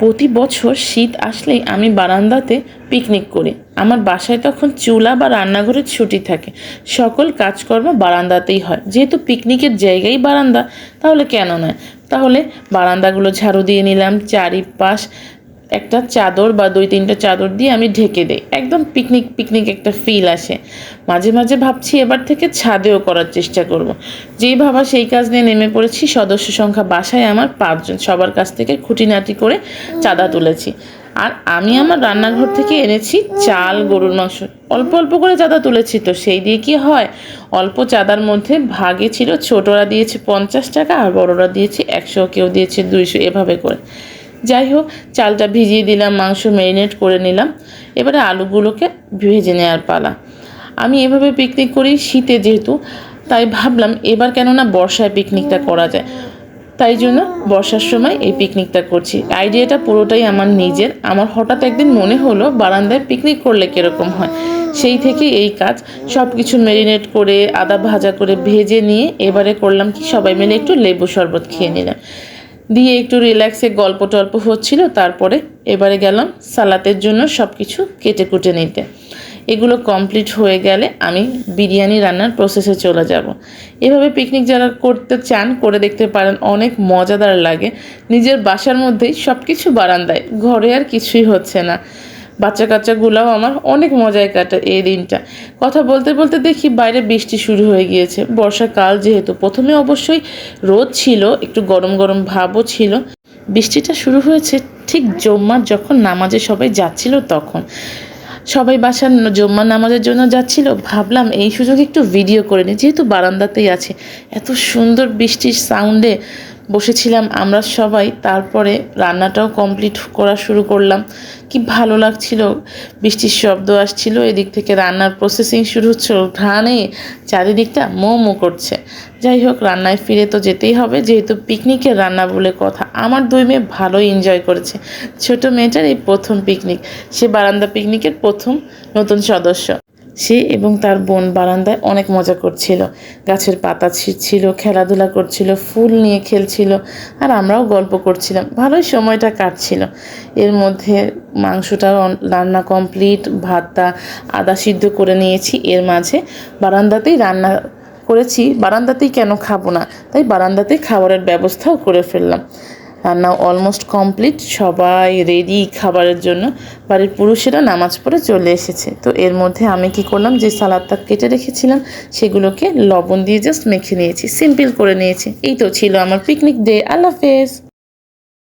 প্রতি বছর শীত আসলেই আমি বারান্দাতে পিকনিক করি। আমার বাসায় তখন চুলা বা রান্নাঘরের ছুটি থাকে। সকল কাজকর্ম বারান্দাতেই হয়। যেহেতু পিকনিকের জায়গাই বারান্দা, তাহলে কেন নয়? তাহলে বারান্দাগুলো ঝাড়ু দিয়ে নিলাম, চারিপাশ একটা চাদর বা দুই তিনটা চাদর দিয়ে আমি ঢেকে দিই। পিকনিক পিকনিক একটা ফিল আসে। মাঝে মাঝে ভাবছি এবার থেকে ছাদেও করার চেষ্টা করব। যেই ভাবা সেই কাজ নিয়ে নেমে পড়েছি, সদস্য সংখ্যা বাসায় আমার পাঁচজন। সবার কাছ থেকে খুঁটিনাটি করে চাঁদা তুলেছি। আর আমি আমার রান্নাঘর থেকে এনেছি চাল, গরুর মাংস। অল্প অল্প করে চাঁদা তুলেছি তো, সেই দিয়ে কি হয়? অল্প চাঁদার মধ্যে ভাগে ছিল, ছোটরা দিয়েছে পঞ্চাশ টাকা আর বড়রা দিয়েছে একশো, কেউ দিয়েছে দুইশো, এভাবে করে। যাই হোক, চালটা ভিজিয়ে দিলাম, মাংস ম্যারিনেট করে নিলাম। এবারে আলুগুলোকে ভেজে নেওয়ার পালা। আমি এভাবে পিকনিক করি, শীতে যেহেতু, তাই ভাবলাম এবার কেননা বর্ষায় পিকনিকটা করা যায়। তাই জন্য বর্ষার সময় এই পিকনিকটা করছি। আইডিয়াটা পুরোটাই আমার নিজের। আমার হঠাৎ একদিন মনে হলো, বারান্দায় পিকনিক করলে কীরকম হয়? সেই থেকে এই কাজ। সব কিছু ম্যারিনেট করে, আদা ভাজা করে ভেজে নিয়ে এবারে করলাম কি, সবাই মিলে একটু লেবু শরবত খেয়ে নিলাম। দিয়ে একটু রিল্যাক্সে গল্প টল্প হচ্ছিল, তারপরে এবারে গেলাম সালাতের জন্য সব কিছু কেটে কুটে নিতে। এগুলো কমপ্লিট হয়ে গেলে আমি বিরিয়ানি রান্নার প্রসেসে চলে যাব। এভাবে পিকনিক যারা করতে চান, করে দেখতে পারেন অনেক মজাদার লাগে। নিজের বাসার মধ্যেই সব কিছু বারান্দায়, ঘরে আর কিছুই হচ্ছে না। বাচ্চা কাচ্চাগুলোও আমার অনেক মজায় কাটে এই দিনটা। কথা বলতে বলতে দেখি বাইরে বৃষ্টি শুরু হয়ে গিয়েছে। বর্ষাকাল যেহেতু, প্রথমে অবশ্যই রোদ ছিল, একটু গরম গরম ভাবও ছিল। বৃষ্টিটা শুরু হয়েছে ঠিক জম্মার যখন নামাজে সবাই যাচ্ছিল তখন। সবাই বাসার জম্মা নামাজের জন্য যাচ্ছিল। ভাবলাম এই সুযোগে একটু ভিডিও করে নিই যেহেতু বারান্দাতেই আছে। এত সুন্দর বৃষ্টির সাউন্ডে বসেছিলাম, আমরা সবাই। তারপরে রান্নাটাও কমপ্লিট করা শুরু করলাম। কি ভালো লাগছিল, বৃষ্টির শব্দ আসছিল, এদিক থেকে রান্নার প্রসেসিং শুরু হচ্ছিল ঘ্রাণে চারিদিকটা মো মো করছে। যাই হোক, রান্নায় ফিরে তো যেতেই হবে, যেহেতু পিকনিকের রান্না বলে কথা, আমার দুই মেয়ে ভালোই এনজয় করেছে। ছোট মেয়েটার এই প্রথম পিকনিক সে বারান্দা পিকনিকের প্রথম নতুন সদস্য। সে এবং তার বোন বারান্দায় অনেক মজা করছিল। গাছের পাতা ছিঁড়ছিল খেলাধুলা করছিল, ফুল নিয়ে খেলছিল, আর আমরাও গল্প করছিলাম। ভালোই সময়টা কাটছিল। এর মধ্যে মাংসটা রান্না কমপ্লিট ভাতটা আদা সিদ্ধ করে নিয়েছি। এর মাঝে বারান্দাতেই রান্না করেছি। বারান্দাতেই কেন খাব না? তাই বারান্দাতেই খাবারের ব্যবস্থাও করে ফেললাম। রান্না অলমোস্ট কমপ্লিট সবাই রেডি খাবারের জন্য। বাড়ির পুরুষেরা নামাজ পড়ে চলে এসেছে। তো এর মধ্যে আমি কি করলাম? যে সালাদটা কেটে রেখেছিলাম, সেগুলোকে লবণ দিয়ে জাস্ট মেখে নিয়েছি। সিম্পল করে নিয়েছি। এই তো ছিল আমার পিকনিক ডে আল্লাহ হাফেজ।